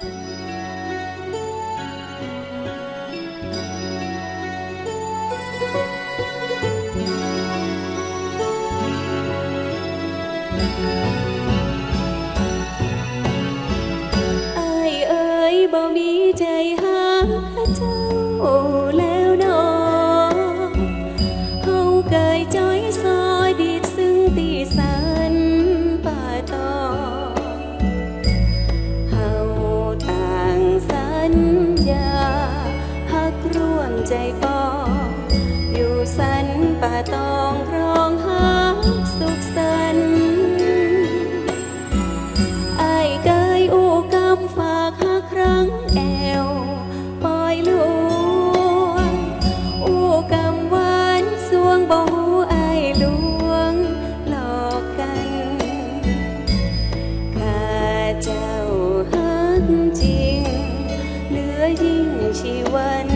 อายเอ๋ยบ่ ใจปออยู่สันป่าตองร้องหาสุขสันไอ้ายเกยอูกำฝากหาครั้งแอวปอยลวงอูกำหวานสวงบ่ไอ้ายลวงหลอกกันข้าเจ้าฮักจริงเหลือยิ่งชีวัน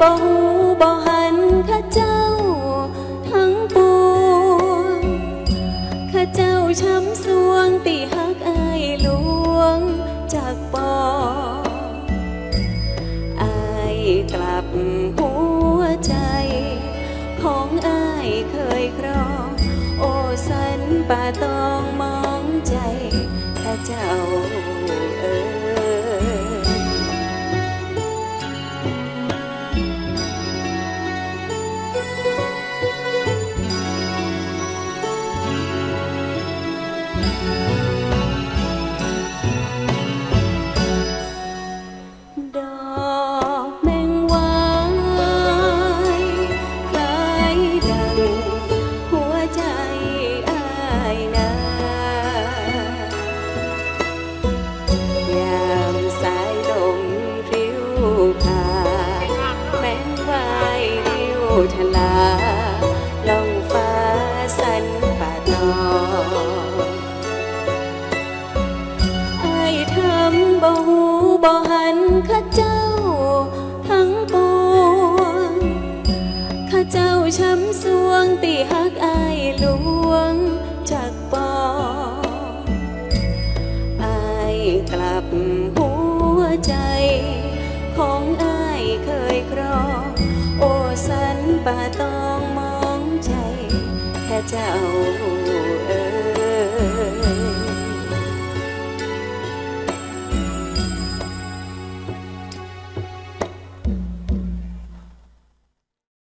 บ่หูบ่หันข้าเจ้า ทั้งปวงข้าเจ้าช้ำสวงตีหักไอ้ายหลวงจากปอไอ้ายกลับหัวใจ ของไอ้ายเคยครอง โอ้สันป่าตองมองใจข้าเจ้าเอ่ย ทลาล่องฟ้าสันป่าตองไอ้ทำบ่หูบ่หันข้าเจ้า ทั้งปวงข้าเจ้าช้ำสวงตีหักไอ้ลุง ป่าตองมองใจแค่เจ้า